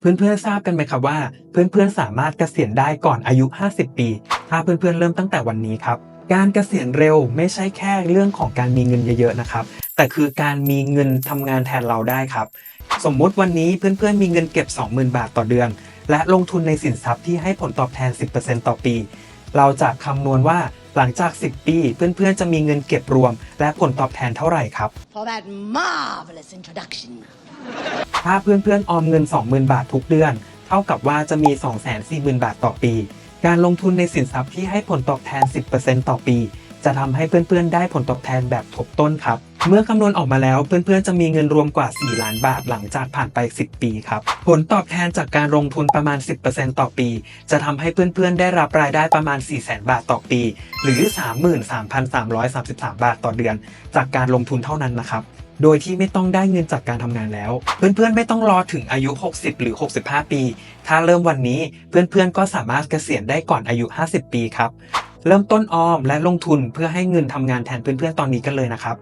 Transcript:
เพื่อนๆทราบกันไหมครับว่า เพื่อนๆสามารถเกษียณได้ก่อนอายุ 50 ปี ถ้าเพื่อนๆเริ่มตั้งแต่วันนี้ครับ การเกษียณเร็วไม่ใช่แค่เรื่องของการมีเงินเยอะๆนะครับ แต่คือการมีเงินทำงานแทนเราได้ครับ สมมุติวันนี้เพื่อนๆมีเงินเก็บ 20,000 บาทต่อเดือน และลงทุนในสินทรัพย์ที่ให้ผลตอบแทน 10%ต่อปี เราจะคำนวณว่าหลังจาก 10 ปี เพื่อนๆจะมีเงินเก็บรวม และผลตอบแทนเท่าไหร่ครับ for that marvelous introduction. ถ้าเพื่อนๆออมเงิน 20,000 บาททุกเดือน เท่ากับว่าจะมี 240,000 บาทต่อปี การลงทุนในสินทรัพย์ที่ให้ผลตอบแทน 10%ต่อปี จะทำให้เพื่อนๆ ได้ผลตอบแทนแบบทบต้นครับ เมื่อคำนวณออกมาแล้วเพื่อนๆ จะมีเงินรวมกว่า 4 ล้านบาทหลังจากผ่านไป 10 ปีครับ ผลตอบแทนจากการลงทุนประมาณ 10%ต่อปี จะทำให้เพื่อนๆ ได้รับรายได้ประมาณ 400,000บาทต่อปี หรือ 33,333 บาทต่อเดือน จากการลงทุนเท่านั้นนะครับโดยที่ไม่ต้องได้เงินจากการทำงานแล้ว เพื่อนๆ ไม่ต้องรอถึงอายุ 60 หรือ 65 ปี ถ้าเริ่มวันนี้เพื่อนๆ ก็สามารถเกษียณได้ก่อนอายุ 50 ปีครับ เริ่มต้นออมและลงทุนเพื่อให้เงินทำงานแทนเพื่อนๆ ตอนนี้กันเลยนะครับ